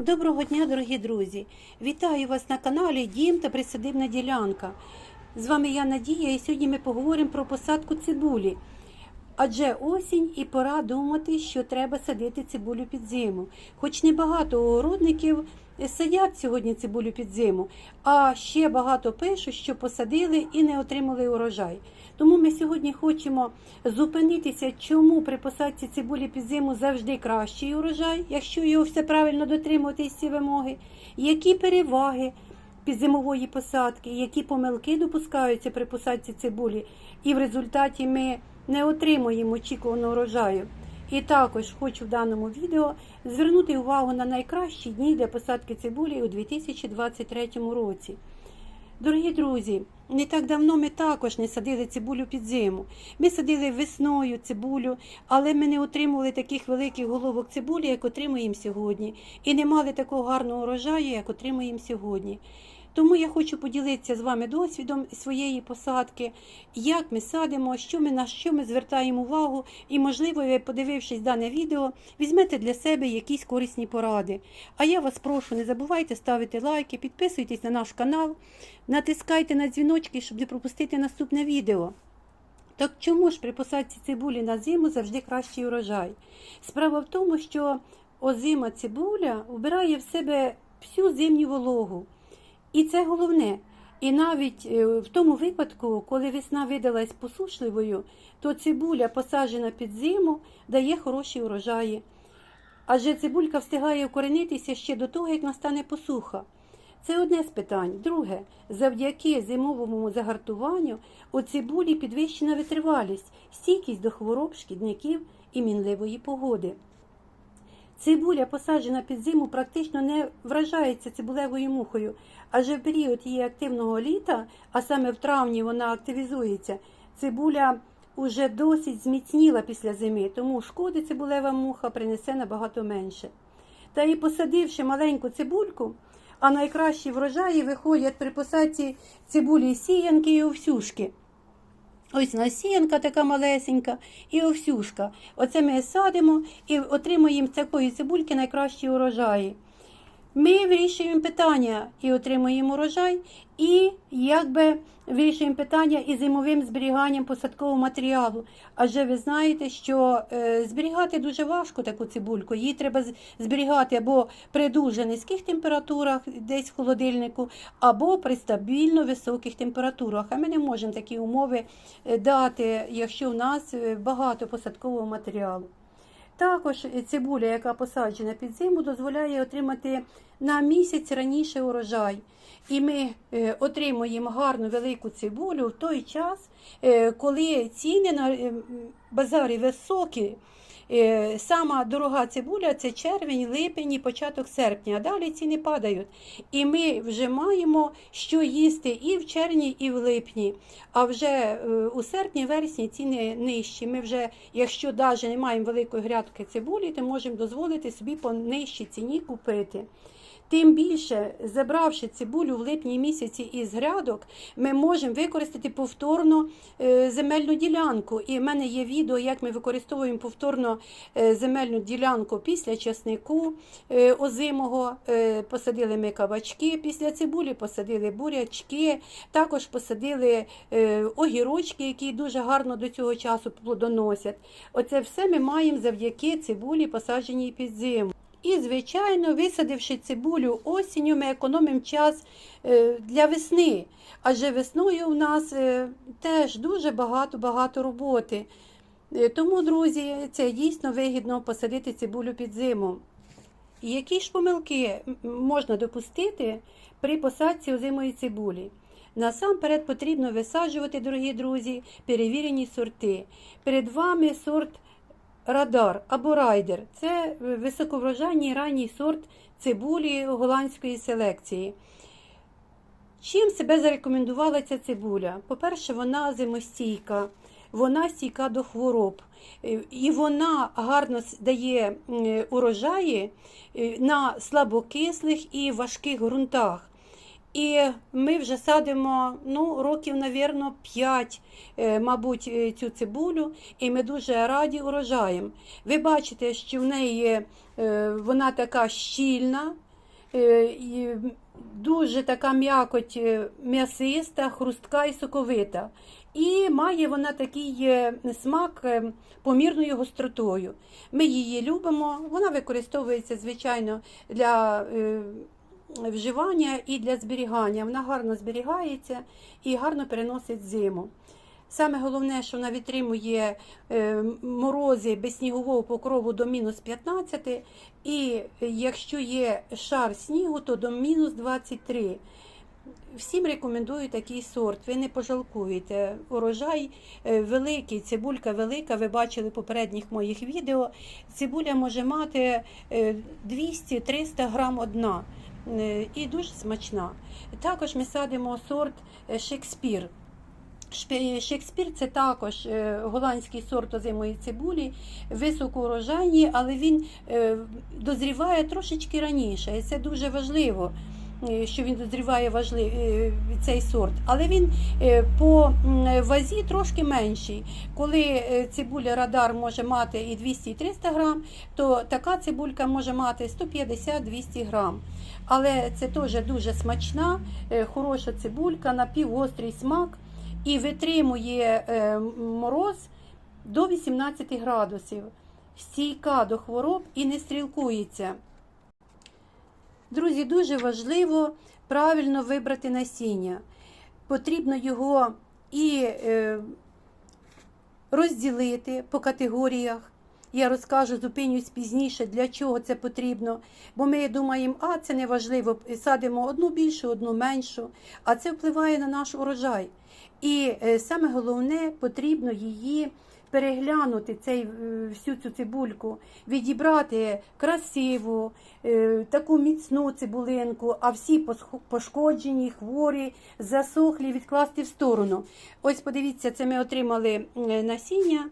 Доброго дня, дорогі друзі! Вітаю вас на каналі Дім та Присадибна ділянка. З вами я Надія, і сьогодні ми поговоримо про посадку цибулі. Адже осінь і пора думати, що треба садити цибулю під зиму. Хоч небагато огородників садять сьогодні цибулю під зиму, а ще багато пишуть, що посадили і не отримали урожай. Тому ми сьогодні хочемо зупинитися, чому при посадці цибулі під зиму завжди кращий урожай, якщо його все правильно дотримуватись ці вимоги, які переваги підзимової посадки, які помилки допускаються при посадці цибулі, і в результаті ми не отримуємо очікуваного урожаю. І також хочу в даному відео звернути увагу на найкращі дні для посадки цибулі у 2023 році. Дорогі друзі, не так давно ми також не садили цибулю під зиму. Ми садили весною цибулю, але ми не отримували таких великих головок цибулі, як отримуємо сьогодні, і не мали такого гарного урожаю, як отримуємо сьогодні. Тому я хочу поділитися з вами досвідом своєї посадки, як ми садимо, що ми, на що ми звертаємо увагу, і, можливо, ви, подивившись дане відео, візьмете для себе якісь корисні поради. А я вас прошу, не забувайте ставити лайки, підписуйтесь на наш канал, натискайте на дзвіночки, щоб не пропустити наступне відео. Так чому ж при посадці цибулі на зиму завжди кращий урожай? Справа в тому, що озима цибуля вбирає в себе всю зимню вологу. І це головне. І навіть е, в тому випадку, коли весна видалась посушливою, то цибуля, посаджена під зиму, дає хороші урожаї. Адже цибулька встигає укоренитися ще до того, як настане посуха. Це одне з питань. Друге, завдяки зимовому загартуванню у цибулі підвищена витривалість, стійкість до хвороб, шкідників і мінливої погоди. Цибуля, посаджена під зиму, практично не вражається цибулевою мухою, адже в період її активного літа, а саме в травні вона активізується, цибуля уже досить зміцніла після зими, тому шкоди цибулева муха принесе набагато менше. Та і посадивши маленьку цибульку, а найкращі врожаї виходять при посадці цибулі сіянки і овсюшки. Ось насінка така малесенька і овсюшка. Оце ми садимо і отримуємо такої цибульки найкращі урожаї. Ми вирішуємо питання і отримуємо урожай, і якби вирішуємо питання із зимовим зберіганням посадкового матеріалу. Адже ви знаєте, що е, зберігати дуже важко таку цибульку. Її треба зберігати або при дуже низьких температурах, десь в холодильнику, або при стабільно високих температурах. А ми не можемо такі умови е, дати, якщо в нас е, багато посадкового матеріалу. Також цибуля, яка посаджена під зиму, дозволяє отримати на місяць раніше урожай. І ми е, отримуємо гарну велику цибулю в той час, е, коли ціни на е, базарі високі. Е, Сама дорога цибуля це червень, липень і початок серпня, а далі ціни падають. І ми вже маємо що їсти і в червні, і в липні. А вже е, у серпні, вересні ціни нижчі. Ми вже, якщо навіть не маємо великої грядки цибулі, то можемо дозволити собі по нижчій ціні купити. Тим більше, забравши цибулю в липні місяці із грядок, ми можемо використати повторно е, земельну ділянку. І в мене є відео, як ми використовуємо повторно е, земельну ділянку після часнику е, озимого. Посадили ми кабачки, після цибулі посадили бурячки, також посадили огірочки, які дуже гарно до цього часу плодоносять. Оце все ми маємо завдяки цибулі, посадженій під зиму. І, звичайно, висадивши цибулю осінню, ми економимо час е, для весни. Адже весною у нас е, теж дуже багато-багато роботи. Е, Тому, друзі, це дійсно вигідно посадити цибулю під зиму. Які ж помилки можна допустити при посадці озимої цибулі? Насамперед потрібно висаджувати, дорогі друзі, перевірені сорти. Перед вами сорт Радар або райдер це високоврожайний ранній сорт цибулі голландської селекції. Чим себе зарекомендувала ця цибуля? По-перше, вона зимостійка, вона стійка до хвороб, Е, і вона гарно дає урожаї е, на слабокислих і важких ґрунтах. І ми вже садимо ну, років, навірно, 5, е, мабуть, е, цю цибулю, і ми дуже раді урожаєм. Ви бачите, що в неї е, вона така щільна, Дуже така м'якоть м'ясиста, хрустка і соковита. І має вона такий смак помірною гостротою. Ми її любимо, вона використовується, звичайно, для вживання і для зберігання. Вона гарно зберігається і гарно переносить зиму. Саме головне, що вона витримує е, морози без снігового покрову до мінус 15, і якщо є шар снігу, то до мінус 23. Всім рекомендую такий сорт. Ви не пожалкуєте. Урожай е, великий, цибулька велика. Ви бачили в попередніх моїх відео. Цибуля може мати е, 200-300 грам одна е, і дуже смачна. Також ми садимо сорт е, Шекспір. Шекспір це також е, голландський сорт озимої цибулі, високоурожайні, але він е, дозріває трошечки раніше. І це дуже важливо, е, що він дозріває важли- е, цей сорт. Але він е, по вазі трошки менший. Коли е, цибуля радар може мати і 200, і 300 грам, то така цибулька може мати 150-200 грам. Але це теж дуже смачна, е, хороша цибулька, напівгострий смак і витримує е, мороз до 18 градусів, стійка до хвороб і не стрілкується. Друзі, дуже важливо правильно вибрати насіння. Потрібно його і е, розділити по категоріях. Я розкажу, зупинюсь пізніше, для чого це потрібно. Бо ми думаємо, а це не важливо, садимо одну більшу, одну меншу, а це впливає на наш урожай. І е, саме головне, потрібно її переглянути цей, е, всю цю цибульку, відібрати красиву, е, таку міцну цибулинку, а всі пошкоджені, хворі, засохлі, відкласти в сторону. Ось подивіться, це ми отримали насіння.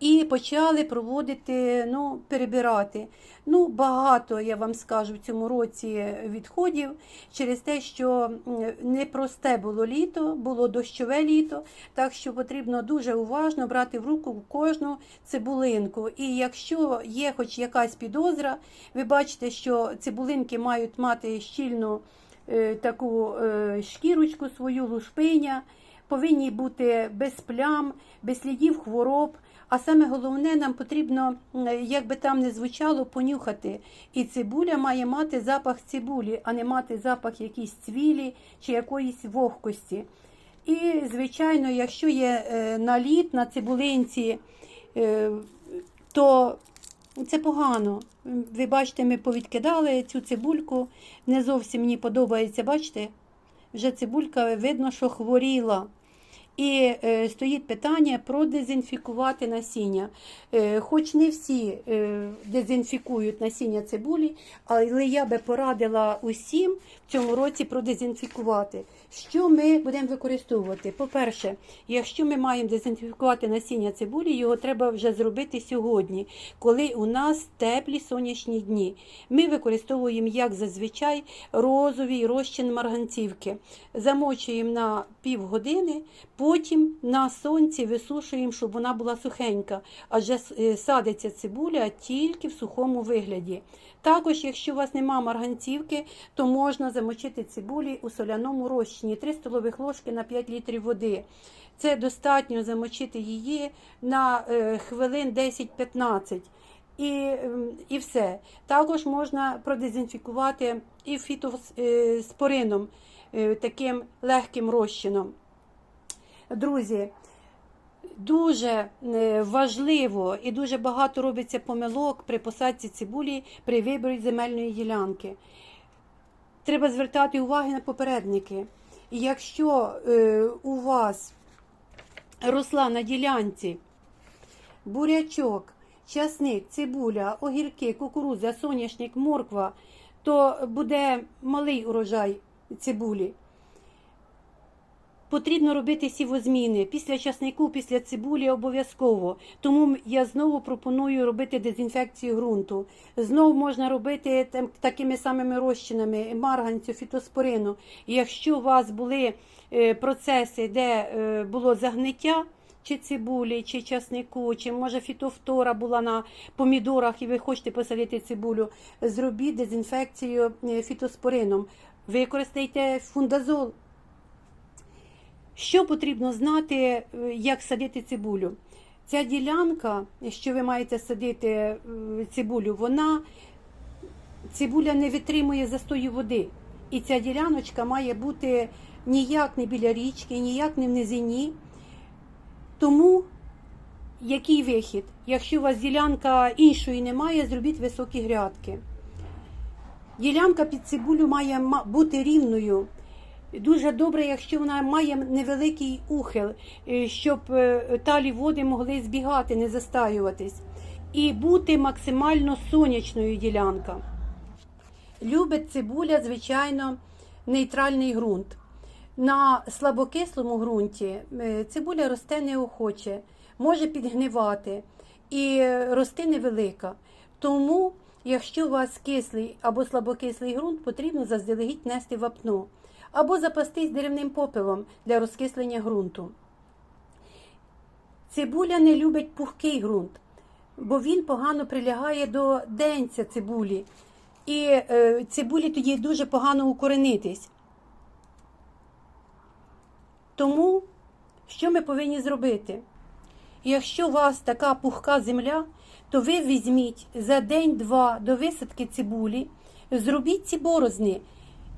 І почали проводити, ну, перебирати. Ну, багато, я вам скажу, в цьому році відходів через те, що непросте було літо, було дощове літо, так що потрібно дуже уважно брати в руку кожну цибулинку. І якщо є хоч якась підозра, ви бачите, що цибулинки мають мати щільну е, таку е, шкірочку свою, лушпиня, повинні бути без плям, без слідів хвороб. А саме головне, нам потрібно, як би там не звучало, понюхати. І цибуля має мати запах цибулі, а не мати запах якійсь цвілі чи якоїсь вогкості. І, звичайно, якщо є е, наліт на цибулинці, е, то це погано. Ви бачите, ми повідкидали цю цибульку. Не зовсім мені подобається, бачите? Вже цибулька видно, що хворіла. І е, стоїть питання про дезінфікувати насіння. Е, хоч не всі е, дезінфікують насіння цибулі, але я би порадила усім в цьому році продезінфікувати. Що ми будемо використовувати? По-перше, якщо ми маємо дезінфікувати насіння цибулі, його треба вже зробити сьогодні, коли у нас теплі сонячні дні. Ми використовуємо, як зазвичай, розовий розчин марганцівки. Замочуємо на півгодини, потім на сонці висушуємо, щоб вона була сухенька, адже е, садиться цибуля тільки в сухому вигляді. Також, якщо у вас нема марганцівки, то можна замочити цибулі у соляному розчині 3 столових ложки на 5 літрів води. Це достатньо замочити її на е, хвилин 10-15. І, ем, і все. Також можна продезінфікувати і фітоспорином, е, таким легким розчином. Друзі, дуже е, важливо і дуже багато робиться помилок при посадці цибулі при виборі земельної ділянки. Треба звертати увагу на попередники. І якщо е, у вас росла на ділянці бурячок, часник, цибуля, огірки, кукурудза, соняшник, морква, то буде малий урожай цибулі. Потрібно робити сівозміни після часнику, після цибулі обов'язково. Тому я знову пропоную робити дезінфекцію ґрунту. Знову можна робити такими самими розчинами марганцю, фітоспорину. Якщо у вас були е, процеси, де е, було загниття, чи цибулі, чи часнику, чи може фітофтора була на помідорах, і ви хочете посадити цибулю, зробіть дезінфекцію е, фітоспорином. Використайте фундазол. Що потрібно знати, е, як садити цибулю? Ця ділянка, що ви маєте садити е, цибулю, вона цибуля не витримує застою води. І ця діляночка має бути ніяк не біля річки, ніяк не в низині. Тому який вихід? Якщо у вас ділянка іншої немає, зробіть високі грядки. Ділянка під цибулю має бути рівною. Дуже добре, якщо вона має невеликий ухил, е, щоб е, талі води могли збігати, не застаюватись. І бути максимально сонячною ділянка. Любить цибуля, звичайно, нейтральний ґрунт. На слабокислому ґрунті е, цибуля росте неохоче, може підгнивати і рости невелика. Тому, якщо у вас кислий або слабокислий ґрунт, потрібно заздалегідь нести вапно або запастись деревним попелом для розкислення ґрунту. Цибуля не любить пухкий ґрунт, бо він погано прилягає до денця цибулі. І е, цибулі тоді дуже погано укоренитись. Тому що ми повинні зробити? Якщо у вас така пухка земля, то ви візьміть за день-два до висадки цибулі, зробіть ці борозни.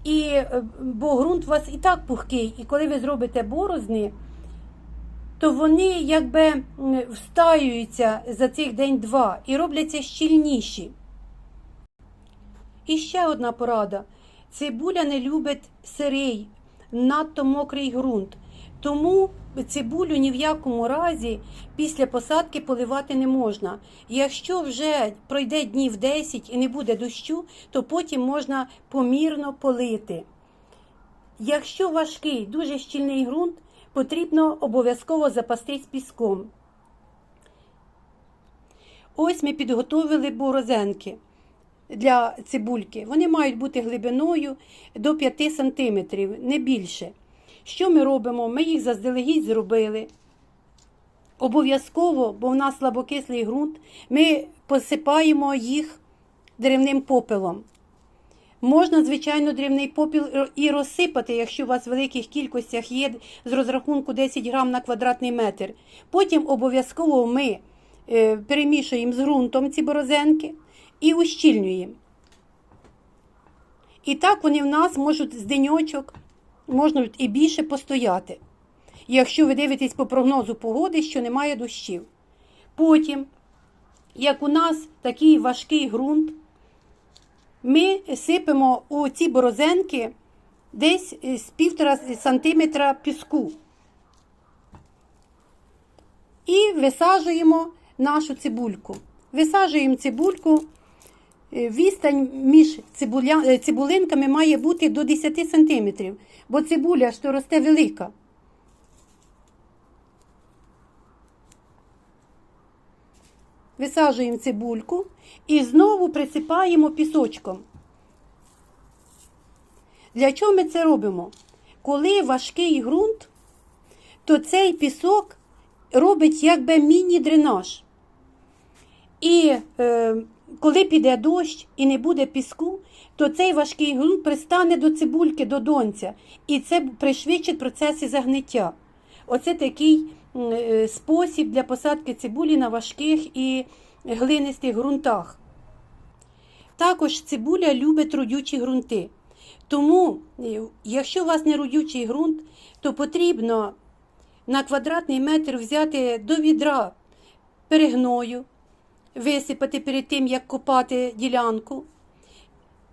І, е, бо ґрунт у вас і так пухкий, і коли ви зробите борозни, то вони якби встаються за цих день-два і робляться щільніші. І ще одна порада. Цибуля не любить сирий, надто мокрий ґрунт. Тому цибулю ні в якому разі після посадки поливати не можна. Якщо вже пройде днів 10 і не буде дощу, то потім можна помірно полити. Якщо важкий, дуже щільний ґрунт, потрібно обов'язково запастись піском. Ось ми підготовили борозенки для цибульки. Вони мають бути глибиною до 5 см, не більше. Що ми робимо? Ми їх заздалегідь зробили. Обов'язково, бо в нас слабокислий ґрунт, ми посипаємо їх деревним попелом. Можна, звичайно, древний попіл і розсипати, якщо у вас в великих кількостях є з розрахунку 10 грам на квадратний метр. Потім обов'язково ми е, перемішуємо з ґрунтом ці борозенки і ущільнюємо. І так вони в нас можуть з деньочок, можуть і більше постояти. Якщо ви дивитесь по прогнозу погоди, що немає дощів. Потім, як у нас такий важкий ґрунт, ми сипемо у ці борозенки десь з півтора сантиметра піску. І висаджуємо нашу цибульку. Висаджуємо цибульку. Е, Відстань між цибуля, е, цибулинками має бути до 10 сантиметрів, бо цибуля то росте велика. Висаджуємо цибульку і знову присипаємо пісочком. Для чого ми це робимо? Коли важкий ґрунт, то цей пісок робить якби міні-дренаж. І е, коли піде дощ і не буде піску, то цей важкий ґрунт пристане до цибульки, до донця, і це пришвидшить процеси загниття. Оце такий е, спосіб для посадки цибулі на важких і глинистих ґрунтах. Також цибуля любить родючі ґрунти. Тому, е, якщо у вас не родючий ґрунт, то потрібно на квадратний метр взяти до відра перегною, висипати перед тим, як копати ділянку.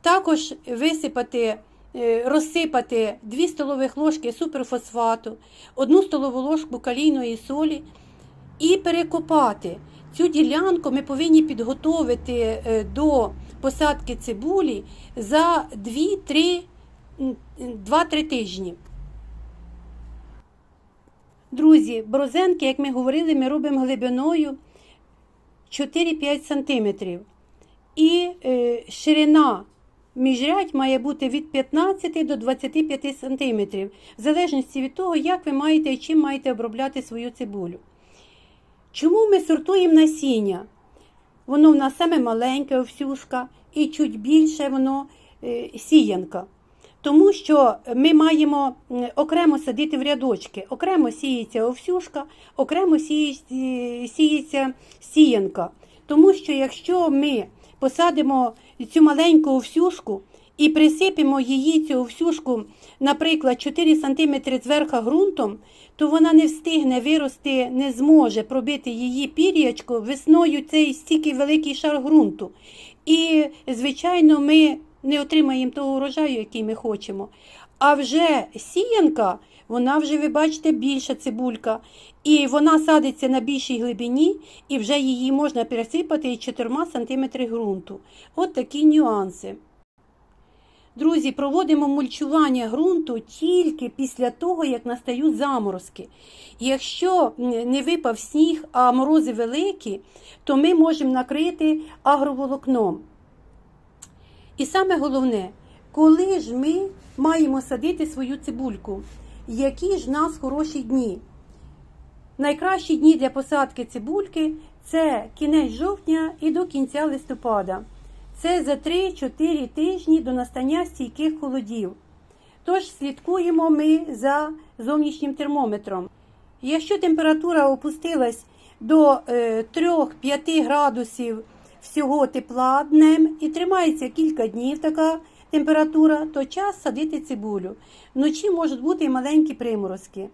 Також висипати, е, розсипати 2 столових ложки суперфосфату, 1 столову ложку калійної солі і перекопати. Цю ділянку ми повинні підготовити е, до посадки цибулі за 2-3 2-3 тижні. Друзі, борозенки, як ми говорили, ми робимо глибиною 4-5 см. І е, ширина міжрядь має бути від 15 до 25 см, в залежності від того, як ви маєте і чим маєте обробляти свою цибулю. Чому ми сортуємо насіння? Воно в нас саме маленьке овсюшка і чуть більше воно е, сіянка. Тому що ми маємо окремо садити в рядочки. Окремо сіється овсюшка, окремо сіється, сіється сіянка. Тому що якщо ми посадимо цю маленьку овсюшку і присипемо її цю овсюшку, наприклад, 4 см зверху ґрунтом, то вона не встигне вирости, не зможе пробити її пір'ячко весною цей стільки великий шар ґрунту. І, звичайно, ми не отримаємо того урожаю, який ми хочемо. А вже сіянка, вона вже, ви бачите, більша цибулька. І вона садиться на більшій глибині, і вже її можна пересипати і 4 см ґрунту. От такі нюанси. Друзі, проводимо мульчування ґрунту тільки після того, як настають заморозки. Якщо не випав сніг, а морози великі, то ми можемо накрити агроволокном. І саме головне, коли ж ми маємо садити свою цибульку, які ж в нас хороші дні? Найкращі дні для посадки цибульки це кінець жовтня і до кінця листопада. Це за 3-4 тижні до настання стійких холодів. Тож слідкуємо ми за зовнішнім термометром. Якщо температура опустилась до е, 3-5 градусів всього тепла днем і тримається кілька днів така температура, то час садити цибулю. Вночі можуть бути і маленькі приморозки.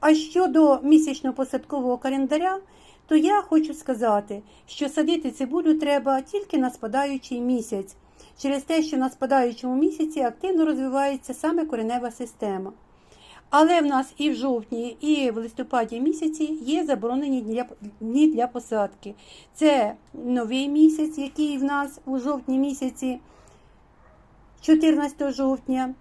А щодо місячно-посадкового календаря, то я хочу сказати, що садити цибулю треба тільки на спадаючий місяць, через те, що на спадаючому місяці активно розвивається саме коренева система. Але в нас і в жовтні, і в листопаді місяці є заборонені для- дні для посадки. Це новий місяць, який в нас у жовтні місяці, 14 жовтня,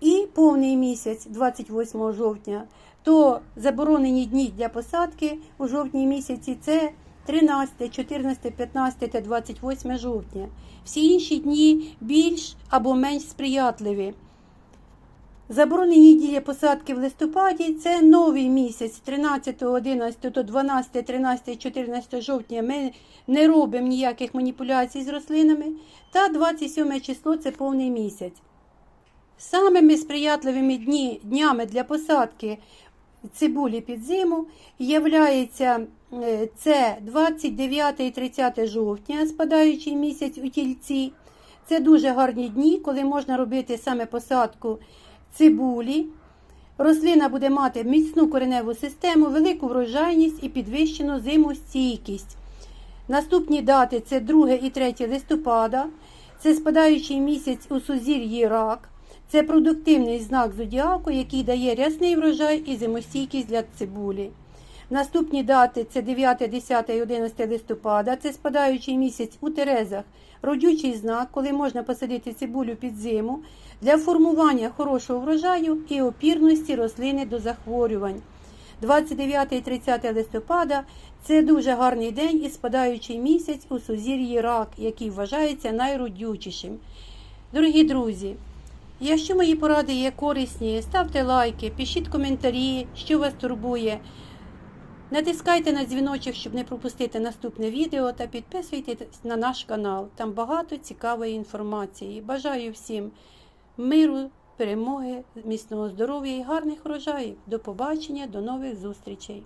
і повний місяць 28 жовтня, то заборонені дні для посадки у жовтні місяці це 13, 14, 15 та 28 жовтня. Всі інші дні більш або менш сприятливі. Заборонені для посадки в листопаді це новий місяць 13, 11, то 12, 13, 14 жовтня ми не робимо ніяких маніпуляцій з рослинами. Та 27 число це повний місяць. Самими сприятливими дні, днями для посадки цибулі під зиму являється е, це 29 і 30 жовтня, спадаючий місяць у тільці. Це дуже гарні дні, коли можна робити саме посадку цибулі. Рослина буде мати міцну кореневу систему, велику врожайність і підвищену зимостійкість. Наступні дати це 2 і 3 листопада, це спадаючий місяць у сузір'ї рак. Це продуктивний знак зодіаку, який дає рясний врожай і зимостійкість для цибулі. Наступні дати це 9, 10 і 11 листопада. Це спадаючий місяць у Терезах, родючий знак, коли можна посадити цибулю під зиму для формування хорошого врожаю і опірності рослини до захворювань. 29 і 30 листопада це дуже гарний день і спадаючий місяць у сузір'ї рак, який вважається найродючішим. Дорогі друзі, якщо мої поради є корисні, ставте лайки, пишіть коментарі, що вас турбує. Натискайте на дзвіночок, щоб не пропустити наступне відео та підписуйтесь на наш канал. Там багато цікавої інформації. Бажаю всім миру, перемоги, міцного здоров'я і гарних врожаїв. До побачення, до нових зустрічей!